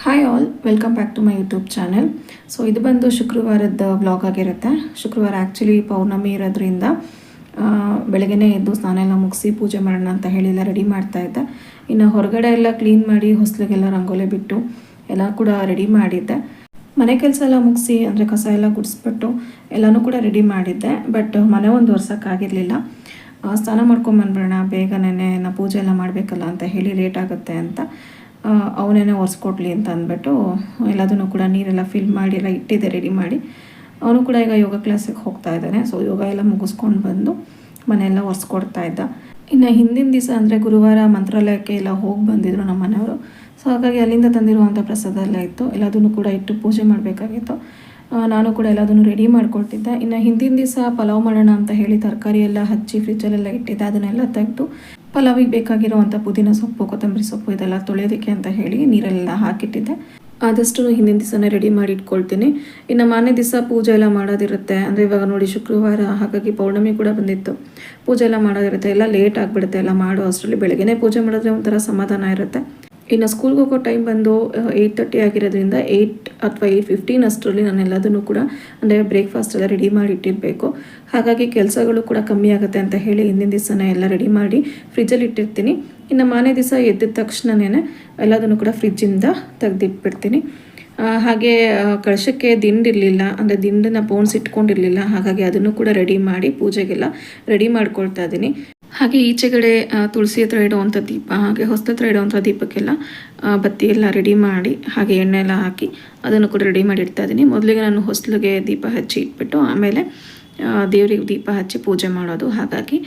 Hi all welcome back to my YouTube channel so ಇದು ಬಂದು ಶುಕ್ರವಾರದ ಬ್ಲಾಗ್ ಆಗಿರುತ್ತೆ. ಶುಕ್ರವಾರ ಆ್ಯಕ್ಚುಲಿ ಪೌರ್ಣಮಿ ಇರೋದ್ರಿಂದ ಬೆಳಗ್ಗೆ ಎದ್ದು ಸ್ನಾನ ಎಲ್ಲ ಮುಗಿಸಿ ಪೂಜೆ ಮಾಡೋಣ ಅಂತ ಹೇಳಿ ಎಲ್ಲ ರೆಡಿ ಮಾಡ್ತಾ ಇದ್ದೆ. ಇನ್ನು ಹೊರಗಡೆ ಎಲ್ಲ ಕ್ಲೀನ್ ಮಾಡಿ ಹೊಸ್ಲಿಗೆಲ್ಲ ರಂಗೋಲಿ ಬಿಟ್ಟು ಎಲ್ಲ ಕೂಡ ರೆಡಿ ಮಾಡಿದ್ದೆ. ಮನೆ ಕೆಲಸ ಎಲ್ಲ ಮುಗಿಸಿ, ಅಂದರೆ ಕಸ ಎಲ್ಲ ಗುಡಿಸ್ಬಿಟ್ಟು ಎಲ್ಲನೂ ಕೂಡ ರೆಡಿ ಮಾಡಿದ್ದೆ. ಬಟ್ ಮನೆ ಒಂದು ವರ್ಷಕ್ಕಾಗಿರಲಿಲ್ಲ ಸ್ನಾನ ಮಾಡ್ಕೊಂಬಂದ್ಬಿಡೋಣ ಬೇಗನೆ ನಾ ಪೂಜೆ ಎಲ್ಲ ಮಾಡಬೇಕಲ್ಲ ಅಂತ ಹೇಳಿ ಲೇಟ್ ಆಗುತ್ತೆ ಅಂತ. ಅವನೇನೆ ಒರೆಸ್ಕೊಡ್ಲಿ ಅಂತ ಅಂದ್ಬಿಟ್ಟು ಎಲ್ಲದನ್ನು ಕೂಡ ನೀರೆಲ್ಲ ಫಿಲ್ ಮಾಡಿ, ಎಲ್ಲ ಇಟ್ಟಿದ್ದೆ ರೆಡಿ ಮಾಡಿ. ಅವನು ಕೂಡ ಈಗ ಯೋಗ ಕ್ಲಾಸಿಗೆ ಹೋಗ್ತಾ ಇದ್ದಾನೆ. ಸೊ ಯೋಗ ಎಲ್ಲ ಮುಗಿಸ್ಕೊಂಡು ಬಂದು ಮನೆಯೆಲ್ಲ ಒರೆಸ್ಕೊಡ್ತಾ ಇದ್ದ. ಇನ್ನು ಹಿಂದಿನ ದಿವಸ ಅಂದರೆ ಗುರುವಾರ ಮಂತ್ರಾಲಯಕ್ಕೆ ಎಲ್ಲ ಹೋಗಿ ಬಂದಿದ್ರು ನಮ್ಮ ಮನೆಯವರು. ಸೊ ಹಾಗಾಗಿ ಅಲ್ಲಿಂದ ತಂದಿರುವಂಥ ಪ್ರಸಾದ ಎಲ್ಲ ಇತ್ತು. ಎಲ್ಲದನ್ನು ಕೂಡ ಇಟ್ಟು ಪೂಜೆ ಮಾಡಬೇಕಾಗಿತ್ತು. ನಾನು ಕೂಡ ಎಲ್ಲದನ್ನು ರೆಡಿ ಮಾಡಿಕೊಟ್ಟಿದ್ದೆ. ಇನ್ನು ಹಿಂದಿನ ದಿವಸ ಪಲಾವ್ ಮಾಡೋಣ ಅಂತ ಹೇಳಿ ತರಕಾರಿ ಎಲ್ಲ ಹಚ್ಚಿ ಫ್ರಿಜ್ಜಲ್ಲೆಲ್ಲ ಇಟ್ಟಿದ್ದೆ. ಅದನ್ನೆಲ್ಲ ತೆಗೆದು ಪಲಾವಿಗೆ ಬೇಕಾಗಿರುವಂಥ ಪುದೀನ ಸೊಪ್ಪು, ಕೊತ್ತಂಬರಿ ಸೊಪ್ಪು ಇದೆಲ್ಲ ತೊಳೆಯೋದಕ್ಕೆ ಅಂತ ಹೇಳಿ ನೀರೆಲ್ಲ ಹಾಕಿಟ್ಟಿದ್ದೆ. ಆದಷ್ಟು ಹಿಂದಿನ ದಿವಸನೇ ರೆಡಿ ಮಾಡಿ ಇಟ್ಕೊಳ್ತೀನಿ. ಇನ್ನು ಮಾನ್ಯ ದಿವಸ ಪೂಜೆ ಎಲ್ಲ ಮಾಡೋದಿರುತ್ತೆ. ಅಂದರೆ ಇವಾಗ ನೋಡಿ ಶುಕ್ರವಾರ, ಹಾಗಾಗಿ ಪೌರ್ಣಮಿ ಕೂಡ ಬಂದಿತ್ತು. ಪೂಜೆ ಎಲ್ಲ ಮಾಡೋದಿರುತ್ತೆ. ಎಲ್ಲ ಲೇಟ್ ಆಗಿಬಿಡುತ್ತೆ. ಎಲ್ಲ ಮಾಡೋ ಅಷ್ಟರಲ್ಲಿ ಬೆಳಗ್ಗೆನೇ ಪೂಜೆ ಮಾಡಿದ್ರೆ ಒಂಥರ ಸಮಾಧಾನ ಇರುತ್ತೆ. ಇನ್ನು ಸ್ಕೂಲ್ಗೆ ಹೋಗೋ ಟೈಮ್ ಬಂದು ಏಯ್ಟ್ ತರ್ಟಿ ಆಗಿರೋದ್ರಿಂದ ಏಯ್ಟ್ ಅಥವಾ ಏಯ್ಟ್ ಫಿಫ್ಟೀನ್ ಅಷ್ಟರಲ್ಲಿ ನಾನು ಎಲ್ಲದನ್ನು ಕೂಡ, ಅಂದರೆ ಬ್ರೇಕ್ಫಾಸ್ಟ್ ಎಲ್ಲ ರೆಡಿ ಮಾಡಿ ಇಟ್ಟಿರಬೇಕು. ಹಾಗಾಗಿ ಕೆಲಸಗಳು ಕೂಡ ಕಮ್ಮಿ ಆಗುತ್ತೆ ಅಂತ ಹೇಳಿ ಹಿಂದಿನ ದಿವಸನೇ ಎಲ್ಲ ರೆಡಿ ಮಾಡಿ ಫ್ರಿಜ್ಜಲ್ಲಿ ಇಟ್ಟಿರ್ತೀನಿ. ಇನ್ನು ಮಾನೇ ದಿವಸ ಎದ್ದಿದ ತಕ್ಷಣನೇ ಎಲ್ಲದನ್ನು ಕೂಡ ಫ್ರಿಜ್ಜಿಂದ ತೆಗೆದಿಟ್ಬಿಡ್ತೀನಿ. ಹಾಗೆ ಕಳಶಕ್ಕೆ ದಿಂಡಿರಲಿಲ್ಲ ಅಂದರೆ ದಿಂಡನ್ನ ಬೋನ್ಸ್ ಇಟ್ಕೊಂಡಿರಲಿಲ್ಲ, ಹಾಗಾಗಿ ಅದನ್ನು ಕೂಡ ರೆಡಿ ಮಾಡಿ ಪೂಜೆಗೆಲ್ಲ ರೆಡಿ ಮಾಡ್ಕೊಳ್ತಾ ಇದ್ದೀನಿ. ಹಾಗೆ ಈಚೆಗಡೆ ತುಳಸಿ ಹತ್ರ ಇಡುವಂಥ ದೀಪ, ಹಾಗೆ ಹೊಸ್ತ ಹತ್ರ ಇಡುವಂಥ ದೀಪಕ್ಕೆಲ್ಲ ಬತ್ತಿ ಎಲ್ಲ ರೆಡಿ ಮಾಡಿ, ಹಾಗೆ ಎಣ್ಣೆ ಎಲ್ಲ ಹಾಕಿ ಅದನ್ನು ಕೂಡ ರೆಡಿ ಮಾಡಿ ಇಡ್ತಾ ಇದ್ದೀನಿ. ಮೊದಲಿಗೆ ನಾನು ಹೊಸ್ಲಿಗೆ ದೀಪ ಹಚ್ಚಿ ಇಟ್ಬಿಟ್ಟು, ಆಮೇಲೆ ದೇವರಿಗೆ ದೀಪ ಹಚ್ಚಿ ಪೂಜೆ ಮಾಡೋದು ಹಾಗಾಗಿ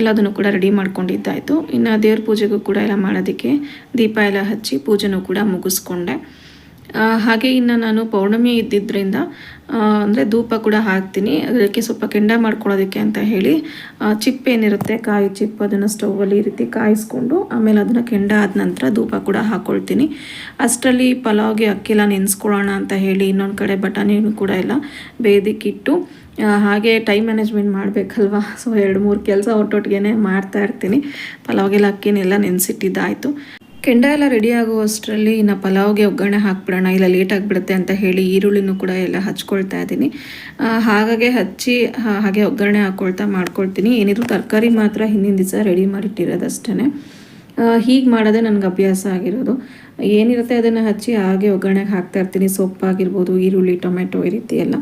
ಎಲ್ಲದನ್ನು ಕೂಡ ರೆಡಿ ಮಾಡ್ಕೊಂಡಿದ್ದಾಯಿತು. ಇನ್ನು ದೇವ್ರ ಪೂಜೆಗೂ ಕೂಡ ಎಲ್ಲ ಮಾಡೋದಕ್ಕೆ ದೀಪ ಎಲ್ಲ ಹಚ್ಚಿ ಪೂಜೆನೂ ಕೂಡ ಮುಗಿಸ್ಕೊಂಡೆ. ಹಾಗೆ ಇನ್ನು ನಾನು ಪೌರ್ಣಮಿ ಇದ್ದಿದ್ದರಿಂದ ಅಂದರೆ ಧೂಪ ಕೂಡ ಹಾಕ್ತೀನಿ. ಅದಕ್ಕೆ ಸ್ವಲ್ಪ ಕೆಂಡ ಮಾಡ್ಕೊಳ್ಳೋದಕ್ಕೆ ಅಂತ ಹೇಳಿ ಚಿಪ್ಪ ಚಿಪ್ ಏನಿರುತ್ತೆ, ಕಾಯಿ ಚಿಪ್ಪು ಅದನ್ನು ಸ್ಟೌವಲ್ಲಿ ಈ ರೀತಿ ಕಾಯಿಸ್ಕೊಂಡು, ಆಮೇಲೆ ಅದನ್ನು ಕೆಂಡ ಆದ ನಂತರ ಧೂಪ ಕೂಡ ಹಾಕ್ಕೊಳ್ತೀನಿ ಅಷ್ಟರಲ್ಲಿ ಪಲಾವ್ಗೆ ಅಕ್ಕಿಲ್ಲ ನೆನೆಸ್ಕೊಳ್ಳೋಣ ಅಂತ ಹೇಳಿ, ಇನ್ನೊಂದು ಕಡೆ ಬಟಾಣಿನೂ ಕೂಡ ಎಲ್ಲ ಬೇದಿಕ್ಕಿಟ್ಟು ಹಾಗೆ ಟೈಮ್ ಮ್ಯಾನೇಜ್ಮೆಂಟ್ ಮಾಡಬೇಕಲ್ವಾ? ಸೊ ಎರಡು ಮೂರು ಕೆಲಸ ಒಟ್ಟೊಟ್ಟಿಗೆ ಮಾಡ್ತಾ ಇರ್ತೀನಿ. ಪಲಾವ್ಗೆಲ್ಲ ಅಕ್ಕಿನೆಲ್ಲ ನೆನೆಸಿಟ್ಟಿದ್ದಾಯಿತು. ಕೆಂಡ ಎಲ್ಲ ರೆಡಿ ಆಗುವಷ್ಟರಲ್ಲಿ ಇನ್ನು ಪಲಾವ್ಗೆ ಒಗ್ಗರಣೆ ಹಾಕ್ಬಿಡೋಣ, ಇಲ್ಲ ಲೇಟ್ ಆಗಿಬಿಡುತ್ತೆ ಅಂತ ಹೇಳಿ ಈರುಳ್ಳಿನೂ ಕೂಡ ಎಲ್ಲ ಹಚ್ಕೊಳ್ತಾ ಇದ್ದೀನಿ. ಹಾಗಾಗಿ ಹಚ್ಚಿ ಹಾಗೆ ಒಗ್ಗರಣೆ ಹಾಕ್ಕೊಳ್ತಾ ಮಾಡ್ಕೊಳ್ತೀನಿ. ಏನಿದ್ರು ತರಕಾರಿ ಮಾತ್ರ ಹಿಂದಿನ ದಿವಸ ರೆಡಿ ಮಾಡಿಟ್ಟಿರೋದಷ್ಟೇ ಹೀಗೆ ಮಾಡೋದೇ ನನಗೆ ಅಭ್ಯಾಸ ಆಗಿರೋದು. ಏನಿರುತ್ತೆ ಅದನ್ನು ಹಚ್ಚಿ ಹಾಗೆ ಒಗ್ಗರಣೆಗೆ ಹಾಕ್ತಾ ಇರ್ತೀನಿ. ಸೊಪ್ಪಾಗಿರ್ಬೋದು, ಈರುಳ್ಳಿ, ಟೊಮೆಟೊ ಈ ರೀತಿ ಎಲ್ಲ.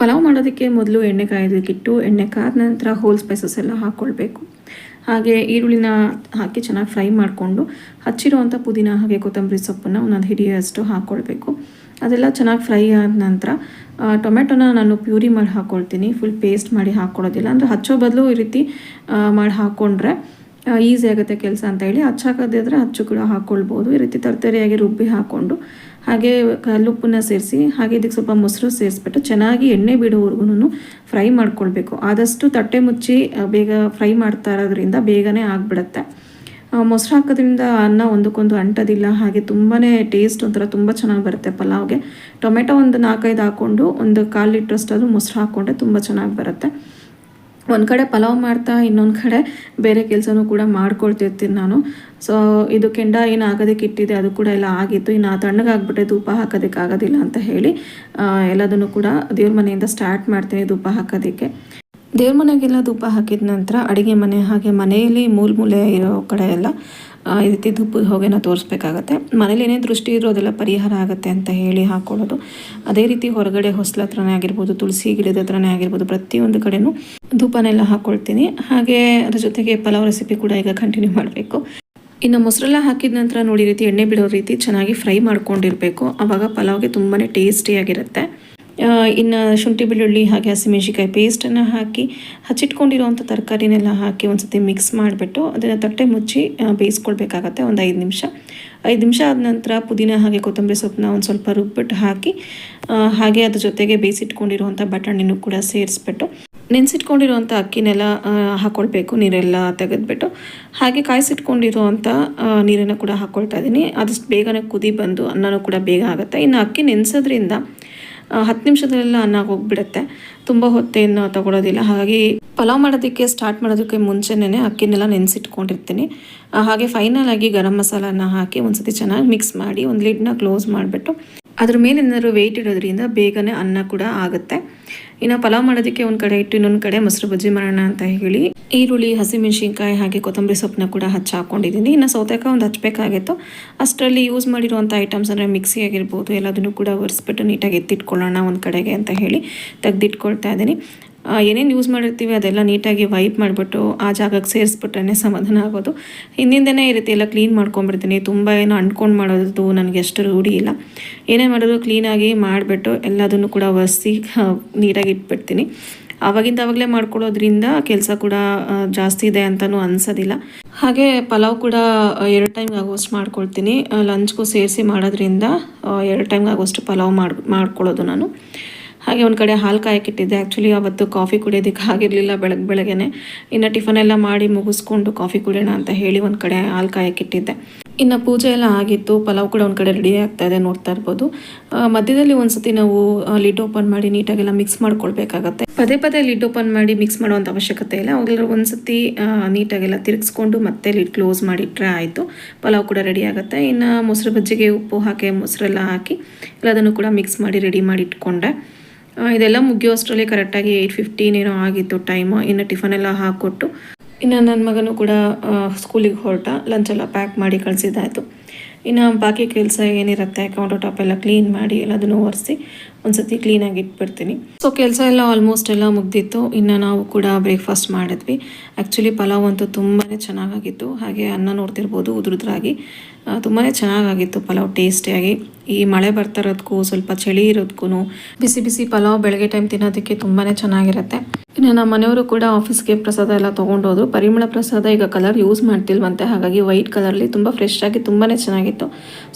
ಪಲಾವ್ ಮಾಡೋದಕ್ಕೆ ಮೊದಲು ಎಣ್ಣೆ ಕಾಯೋದಕ್ಕಿಟ್ಟು, ಎಣ್ಣೆ ಕಾದ ನಂತರ ಹೋಲ್ ಸ್ಪೈಸಸ್ ಎಲ್ಲ ಹಾಕ್ಕೊಳ್ಬೇಕು ಹಾಗೆ ಈರುಳ್ಳಿನ ಹಾಕಿ ಚೆನ್ನಾಗಿ ಫ್ರೈ ಮಾಡಿಕೊಂಡು ಹಚ್ಚಿರುವಂಥ ಪುದೀನ ಹಾಗೆ ಕೊತ್ತಂಬರಿ ಸೊಪ್ಪನ್ನು ಒಂದೊಂದು ಹಿಡಿಯೋಷ್ಟು ಹಾಕ್ಕೊಳ್ಬೇಕು ಅದೆಲ್ಲ ಚೆನ್ನಾಗಿ ಫ್ರೈ ಆದ ನಂತರ ಟೊಮೆಟೊನ ನಾನು ಪ್ಯೂರಿ ಮಾಡಿ ಹಾಕ್ಕೊಳ್ತೀನಿ ಫುಲ್ ಪೇಸ್ಟ್ ಮಾಡಿ ಹಾಕ್ಕೊಳ್ಳೋದಿಲ್ಲ ಅಂದರೆ ಹಚ್ಚೋ ಬದಲು ಈ ರೀತಿ ಮಾಡಿ ಹಾಕ್ಕೊಂಡ್ರೆ ಈಸಿ ಆಗುತ್ತೆ ಕೆಲಸ ಅಂತ ಹೇಳಿ ಹಚ್ಚಾಕದಿದ್ರೆ ಹಚ್ಚು ಕೂಡ ಹಾಕ್ಕೊಳ್ಬೋದು ಈ ರೀತಿ ತರ್ತರಿಯಾಗಿ ರುಬ್ಬಿ ಹಾಕ್ಕೊಂಡು ಹಾಗೆ ಕಲ್ಲುಪ್ಪನ್ನ ಸೇರಿಸಿ, ಹಾಗೆ ಇದಕ್ಕೆ ಸ್ವಲ್ಪ ಮೊಸರು ಸೇರಿಸ್ಬಿಟ್ಟು ಚೆನ್ನಾಗಿ ಎಣ್ಣೆ ಬಿಡೋವರೆಗೂ ಫ್ರೈ ಮಾಡ್ಕೊಳ್ಬೇಕು. ಆದಷ್ಟು ತಟ್ಟೆ ಮುಚ್ಚಿ ಬೇಗ ಫ್ರೈ ಮಾಡ್ತಾ ಇರೋದ್ರಿಂದ ಬೇಗನೆ ಆಗಿಬಿಡುತ್ತೆ. ಮೊಸರು ಹಾಕೋದ್ರಿಂದ ಅನ್ನ ಒಂದಕ್ಕೊಂದು ಅಂಟೋದಿಲ್ಲ, ಹಾಗೆ ತುಂಬಾ ಟೇಸ್ಟ್ ಒಂಥರ ತುಂಬ ಚೆನ್ನಾಗಿ ಬರುತ್ತೆ ಪಲಾವ್ಗೆ. ಟೊಮೆಟೊ ಒಂದು ನಾಲ್ಕೈದು ಹಾಕ್ಕೊಂಡು ಒಂದು ಕಾಲು ಲೀಟ್ರಷ್ಟಾದರೂ ಮೊಸರು ಹಾಕ್ಕೊಂಡ್ರೆ ತುಂಬ ಚೆನ್ನಾಗಿ ಬರುತ್ತೆ. ಒಂದು ಕಡೆ ಪಲಾವ್ ಮಾಡ್ತಾ, ಇನ್ನೊಂದು ಕಡೆ ಬೇರೆ ಕೆಲಸನೂ ಕೂಡ ಮಾಡ್ಕೊಳ್ತಿರ್ತೀನಿ ನಾನು. ಸೊ ಇದು ಕೆಂಡ ಏನು ಆಗೋದಕ್ಕೆ ಇಟ್ಟಿದೆ, ಅದು ಕೂಡ ಎಲ್ಲ ಆಗಿತ್ತು. ಇನ್ನು ಆ ತಣ್ಣಗಾಗ್ಬಿಟ್ಟೆ ಧೂಪ ಹಾಕೋದಕ್ಕೆ ಆಗೋದಿಲ್ಲ ಅಂತ ಹೇಳಿ ಎಲ್ಲದನ್ನು ಕೂಡ ದೇವ್ರ ಮನೆಯಿಂದ ಸ್ಟಾರ್ಟ್ ಮಾಡ್ತೀನಿ ಧೂಪ ಹಾಕೋದಕ್ಕೆ. ದೇವ್ರ ಮನೆಗೆಲ್ಲ ಧೂಪ ಹಾಕಿದ ನಂತರ ಅಡುಗೆ ಮನೆ ಹಾಗೆ ಮನೆಯಲ್ಲಿ ಮೂಲ ಮೂಲೆ ಇರೋ ಕಡೆ ಎಲ್ಲ ಈ ರೀತಿ ಧೂಪದ ಹೊಗೆನ ತೋರಿಸ್ಬೇಕಾಗತ್ತೆ. ಮನೇಲಿ ಏನೇ ದೃಷ್ಟಿ ಇರೋ ಅದೆಲ್ಲ ಪರಿಹಾರ ಆಗುತ್ತೆ ಅಂತ ಹೇಳಿ ಹಾಕ್ಕೊಳ್ಳೋದು ಅದೇ ರೀತಿ ಹೊರಗಡೆ ಹೊಸ್ಲ ಹತ್ರನೇ ಆಗಿರ್ಬೋದು, ತುಳಸಿ ಗಿಡದ ಹತ್ರನೇ ಆಗಿರ್ಬೋದು, ಪ್ರತಿಯೊಂದು ಕಡೆನೂ ಧೂಪನೆಲ್ಲ ಹಾಕ್ಕೊಳ್ತೀನಿ ಹಾಗೆ ಅದ್ರ ಜೊತೆಗೆ ಪಲಾವ್ ರೆಸಿಪಿ ಕೂಡ ಈಗ ಕಂಟಿನ್ಯೂ ಮಾಡಬೇಕು. ಇನ್ನು ಮೊಸರೆಲ್ಲ ಹಾಕಿದ ನಂತರ ನೋಡಿ ರೀತಿ ಎಣ್ಣೆ ಬಿಡೋ ರೀತಿ ಚೆನ್ನಾಗಿ ಫ್ರೈ ಮಾಡ್ಕೊಂಡಿರಬೇಕು. ಆವಾಗ ಪಲಾವ್ಗೆ ತುಂಬಾ ಟೇಸ್ಟಿಯಾಗಿರುತ್ತೆ ಇನ್ನು ಶುಂಠಿ, ಬೆಳ್ಳುಳ್ಳಿ ಹಾಗೆ ಹಸಿಮೆಣಸಿಕಾಯಿ ಪೇಸ್ಟನ್ನು ಹಾಕಿ ಹಚ್ಚಿಟ್ಕೊಂಡಿರೋವಂಥ ತರಕಾರಿನೆಲ್ಲ ಹಾಕಿ ಒಂದು ಸತಿ ಮಿಕ್ಸ್ ಮಾಡಿಬಿಟ್ಟು ಅದನ್ನು ತಟ್ಟೆ ಮುಚ್ಚಿ ಬೇಯಿಸ್ಕೊಳ್ಬೇಕಾಗತ್ತೆ ಒಂದು ಐದು ನಿಮಿಷ. ಐದು ನಿಮಿಷ ಆದ ನಂತರ ಪುದೀನ ಹಾಗೆ ಕೊತ್ತಂಬರಿ ಸೊಪ್ಪನ್ನ ಒಂದು ಸ್ವಲ್ಪ ರುಬ್ಬಿಟ್ಟು ಹಾಕಿ ಹಾಗೆ ಅದ್ರ ಜೊತೆಗೆ ಬೇಯಿಸಿಟ್ಕೊಂಡಿರುವಂಥ ಬಟಾಣಿನೂ ಕೂಡ ಸೇರಿಸ್ಬಿಟ್ಟು ನೆನೆಸಿಟ್ಕೊಂಡಿರುವಂಥ ಅಕ್ಕಿನೆಲ್ಲ ಹಾಕ್ಕೊಳ್ಬೇಕು ನೀರೆಲ್ಲ ತೆಗೆದ್ಬಿಟ್ಟು. ಹಾಗೆ ಕಾಯಿಸಿಟ್ಕೊಂಡಿರುವಂಥ ನೀರನ್ನು ಕೂಡ ಹಾಕ್ಕೊಳ್ತಾ ಇದ್ದೀನಿ. ಆದಷ್ಟು ಬೇಗನೆ ಕುದಿ ಬಂದು ಅನ್ನನೂ ಕೂಡ ಬೇಗ ಆಗುತ್ತೆ. ಇನ್ನು ಅಕ್ಕಿ ನೆನೆಸೋದ್ರಿಂದ ಹತ್ತು ನಿಮಿಷದಲ್ಲೆಲ್ಲ ಅನ್ನ ಹೋಗ್ಬಿಡುತ್ತೆ. ತುಂಬ ಹೊತ್ತೇನು ತಗೊಳ್ಳೋದಿಲ್ಲ ಹಾಗಾಗಿ ಪಲಾವ್ ಮಾಡೋದಕ್ಕೆ ಸ್ಟಾರ್ಟ್ ಮಾಡೋದಕ್ಕೆ ಮುಂಚೆನೇ ಅಕ್ಕಿನೆಲ್ಲ ನೆನೆಸಿಟ್ಕೊಂಡಿರ್ತೀನಿ. ಹಾಗೆ ಫೈನಲ್ ಆಗಿ ಗರಂ ಮಸಾಲಾನ ಹಾಕಿ ಒಂದ್ಸತಿ ಚೆನ್ನಾಗಿ ಮಿಕ್ಸ್ ಮಾಡಿ ಒಂದು ಲಿಡ್ನ ಕ್ಲೋಸ್ ಮಾಡಿಬಿಟ್ಟು ಅದ್ರ ಮೇಲೆ ಏನಾದರೂ ವೆಯ್ಟ್ ಇಡೋದ್ರಿಂದ ಬೇಗನೆ ಅನ್ನ ಕೂಡ ಆಗುತ್ತೆ. ಇನ್ನು ಪಲಾವ್ ಮಾಡೋದಕ್ಕೆ ಒಂದು ಕಡೆ ಇಟ್ಟು ಇನ್ನೊಂದು ಕಡೆ ಮೊಸರು ಬಜ್ಜಿ ಮಾಡೋಣ ಅಂತ ಹೇಳಿ ಈರುಳ್ಳಿ, ಹಸಿಮೆಣಸಿನ್ಕಾಯಿ ಹಾಗೆ ಕೊತ್ತಂಬರಿ ಸೊಪ್ಪನ್ನ ಕೂಡ ಹಚ್ಚಿ ಹಾಕೊಂಡಿದ್ದೀನಿ. ಇನ್ನು ಸೌತೆಕಾಯಿ ಒಂದು ಹಚ್ಚಬೇಕಾಗಿತ್ತು ಅಷ್ಟರಲ್ಲಿ ಯೂಸ್ ಮಾಡಿರುವಂಥ ಐಟಮ್ಸ್ ಅಂದರೆ ಮಿಕ್ಸಿ ಆಗಿರ್ಬೋದು, ಎಲ್ಲದನ್ನು ಕೂಡ ಒರೆಸ್ಬಿಟ್ಟು ನೀಟಾಗಿ ಎತ್ತಿಟ್ಕೊಳ್ಳೋಣ ಒಂದು ಕಡೆಗೆ ಅಂತ ಹೇಳಿ ತೆಗೆದಿಟ್ಕೊಳ್ತಾ ಇದ್ದೀನಿ. ಏನೇನು ಯೂಸ್ ಮಾಡಿರ್ತೀವಿ ಅದೆಲ್ಲ ನೀಟಾಗಿ ವೈಪ್ ಮಾಡಿಬಿಟ್ಟು ಆ ಜಾಗಕ್ಕೆ ಸೇರಿಸ್ಬಿಟ್ರೆ ಸಮಾಧಾನ ಆಗೋದು. ಹಿಂದಿಂದನೇ ಈ ರೀತಿ ಎಲ್ಲ ಕ್ಲೀನ್ ಮಾಡ್ಕೊಂಡ್ಬಿಡ್ತೀನಿ. ತುಂಬ ಏನು ಅಂಡ್ಕೊಂಡು ಮಾಡೋದು ನನಗೆ ಅಷ್ಟು ರೂಢಿ ಇಲ್ಲ. ಏನೇ ಮಾಡೋದು ಕ್ಲೀನಾಗಿ ಮಾಡಿಬಿಟ್ಟು ಎಲ್ಲದನ್ನು ಕೂಡ ಒರೆಸಿ ನೀಟಾಗಿ ಇಟ್ಬಿಡ್ತೀನಿ. ಆವಾಗಿಂದ ಆವಾಗಲೇ ಮಾಡ್ಕೊಳ್ಳೋದ್ರಿಂದ ಕೆಲಸ ಕೂಡ ಜಾಸ್ತಿ ಇದೆ ಅಂತಲೂ ಅನ್ಸೋದಿಲ್ಲ. ಹಾಗೆ ಪಲಾವ್ ಕೂಡ ಎರಡು ಟೈಮ್ಗೆ ಆಗುವಷ್ಟು ಮಾಡ್ಕೊಳ್ತೀನಿ. ಲಂಚ್ಗೂ ಸೇರಿಸಿ ಮಾಡೋದ್ರಿಂದ ಎರಡು ಟೈಮ್ಗೆ ಆಗುವಷ್ಟು ಪಲಾವ್ ಮಾಡಿ, ಮಾಡ್ಕೊಳ್ಳೋದು ನಾನು. ಹಾಗೆ ಒಂದು ಕಡೆ ಹಾಲು ಕಾಯಕ್ಕಿಟ್ಟಿದ್ದೆ ಆ್ಯಕ್ಚುಲಿ ಅವತ್ತು ಕಾಫಿ ಕುಡಿಯೋದಕ್ಕೆ ಆಗಿರಲಿಲ್ಲ ಬೆಳಗ್ಗೆ ಬೆಳಗ್ಗೆನೆ. ಇನ್ನು ಟಿಫನ್ ಎಲ್ಲ ಮಾಡಿ ಮುಗಿಸ್ಕೊಂಡು ಕಾಫಿ ಕುಡಿಯೋಣ ಅಂತ ಹೇಳಿ ಒಂದು ಕಡೆ ಹಾಲು ಕಾಯಕ್ಕಿಟ್ಟಿದ್ದೆ ಇನ್ನು ಪೂಜೆ ಎಲ್ಲ ಆಗಿತ್ತು. ಪಲಾವ್ ಕೂಡ ಒಂದು ಕಡೆ ರೆಡಿ ಆಗ್ತಾ ಇದೆ ನೋಡ್ತಾ ಇರ್ಬೋದು. ಮಧ್ಯದಲ್ಲಿ ಒಂದ್ಸತಿ ನಾವು ಲಿಡ್ ಓಪನ್ ಮಾಡಿ ನೀಟಾಗೆಲ್ಲ ಮಿಕ್ಸ್ ಮಾಡ್ಕೊಳ್ಬೇಕಾಗತ್ತೆ. ಪದೇ ಪದೇ ಲಿಡ್ ಓಪನ್ ಮಾಡಿ ಮಿಕ್ಸ್ ಮಾಡುವಂಥ ಅವಶ್ಯಕತೆ ಇಲ್ಲ. ಅವಾಗೆಲ್ಲ ಒಂದ್ಸತಿ ನೀಟಾಗೆಲ್ಲ ತಿರುಗಿಸ್ಕೊಂಡು ಮತ್ತೆ ಲಿಡ್ ಕ್ಲೋಸ್ ಮಾಡಿಟ್ರೆ ಆಯಿತು. ಪಲಾವ್ ಕೂಡ ರೆಡಿ ಆಗುತ್ತೆ. ಇನ್ನು ಮೊಸರು ಬಜ್ಜಿಗೆ ಉಪ್ಪು ಹಾಕಿ, ಮೊಸರೆಲ್ಲ ಹಾಕಿ ಎಲ್ಲದನ್ನು ಕೂಡ ಮಿಕ್ಸ್ ಮಾಡಿ ರೆಡಿ ಮಾಡಿ ಇಟ್ಕೊಂಡೆ. ಇದೆಲ್ಲ ಮುಗಿಯೋ ಅಷ್ಟರಲ್ಲಿ ಕರೆಕ್ಟಾಗಿ ಏಯ್ಟ್ ಫಿಫ್ಟೀನ್ ಏನೋ ಆಗಿತ್ತು ಟೈಮು ಇನ್ನು ಟಿಫನ್ ಎಲ್ಲ ಹಾಕ್ಕೊಟ್ಟು, ಇನ್ನು ನನ್ನ ಮಗನೂ ಕೂಡ ಸ್ಕೂಲಿಗೆ ಹೊರಟ. ಲಂಚ್ ಎಲ್ಲ ಪ್ಯಾಕ್ ಮಾಡಿ ಕಳಿಸಿದ್ದಾಯಿತು. ಇನ್ನು ಬಾಕಿ ಕೆಲಸ ಏನಿರುತ್ತೆ ಕೌಂಟರ್ ಟಾಪ್ ಎಲ್ಲ ಕ್ಲೀನ್ ಮಾಡಿ ಎಲ್ಲದನ್ನು ಒರೆಸಿ ಒಂದ್ಸತಿ ಕ್ಲೀನಾಗಿ ಇಟ್ಬಿಡ್ತೀನಿ. ಸೊ ಕೆಲಸ ಎಲ್ಲ ಆಲ್ಮೋಸ್ಟ್ ಎಲ್ಲ ಮುಗ್ದಿತ್ತು. ಇನ್ನು ನಾವು ಕೂಡ ಬ್ರೇಕ್ಫಾಸ್ಟ್ ಮಾಡಿದ್ವಿ. ಆ್ಯಕ್ಚುಲಿ ಪಲಾವ್ ಅಂತೂ ತುಂಬಾ ಚೆನ್ನಾಗಾಗಿತ್ತು. ಹಾಗೆ ಅನ್ನ ನೋಡ್ತಿರ್ಬೋದು, ಉದುರುದ್ರಾಗಿ. ತುಂಬಾ ಚೆನ್ನಾಗಾಗಿತ್ತು ಪಲಾವ್ ಟೇಸ್ಟಿಯಾಗಿ ಈ ಮಳೆ ಬರ್ತಾ ಇರೋದಕ್ಕೂ ಸ್ವಲ್ಪ ಚಳಿ ಇರೋದಕ್ಕೂ ಬಿಸಿ ಬಿಸಿ ಪಲಾವ್ ಬೆಳಗ್ಗೆ ಟೈಮ್ ತಿನ್ನೋದಕ್ಕೆ ತುಂಬಾ ಚೆನ್ನಾಗಿರುತ್ತೆ. ಇನ್ನು ನಮ್ಮ ಮನೆಯವರು ಕೂಡ ಆಫೀಸ್ಗೆ ಪ್ರಸಾದ ಎಲ್ಲ ತೊಗೊಂಡೋದ್ರು. ಪರಿಮಳ ಪ್ರಸಾದ ಈಗ ಕಲರ್ ಯೂಸ್ ಮಾಡ್ತಿಲ್ವಂತೆ. ಹಾಗಾಗಿ ವೈಟ್ ಕಲರ್ಲಿ ತುಂಬ ಫ್ರೆಶ್ ಆಗಿ ತುಂಬಾ ಚೆನ್ನಾಗಿತ್ತು.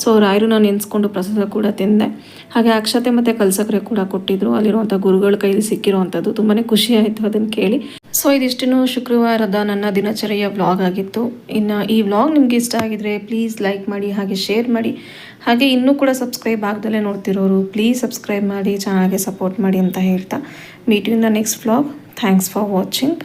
ಸೊ ರಾಯರು ನಾನು ನೆನೆಸ್ಕೊಂಡು ಪ್ರಸಾದ ಕೂಡ ತಿಂದೆ. ಹಾಗೆ ಅಕ್ಷತೆ ಮತ್ತು ಕಲ್ಸಕ್ರೆ ಕೂಡ ಕೊಟ್ಟಿದ್ರು. ಅಲ್ಲಿರುವಂಥ ಗುರುಗಳ ಕೈಲಿ ಸಿಕ್ಕಿರುವಂಥದ್ದು ತುಂಬಾ ಖುಷಿ ಆಯಿತು ಅದನ್ನು ಕೇಳಿ. ಸೊ ಇದಿಷ್ಟು ಶುಕ್ರವಾರದ ನನ್ನ ದಿನಚರಿಯ ವ್ಲಾಗ್ ಆಗಿತ್ತು. ಇನ್ನು ಈ ವ್ಲಾಗ್ ನಿಮ್ಗೆ ಇಷ್ಟ ಆಗಿದ್ರೆ ಪ್ಲೀಸ್ ಲೈಕ್ ಮಾಡಿ, ಹಾಗೆ ಶೇರ್ ಮಾಡಿ. ಹಾಗೆ ಇನ್ನೂ ಕೂಡ ಸಬ್ಸ್ಕ್ರೈಬ್ ಆಗದಲ್ಲೇ ನೋಡ್ತಿರೋರು ಪ್ಲೀಸ್ ಸಬ್ಸ್ಕ್ರೈಬ್ ಮಾಡಿ, ಚೆನ್ನಾಗಿ ಸಪೋರ್ಟ್ ಮಾಡಿ ಅಂತ ಹೇಳ್ತಾ. Meet in the next vlog thanks for watching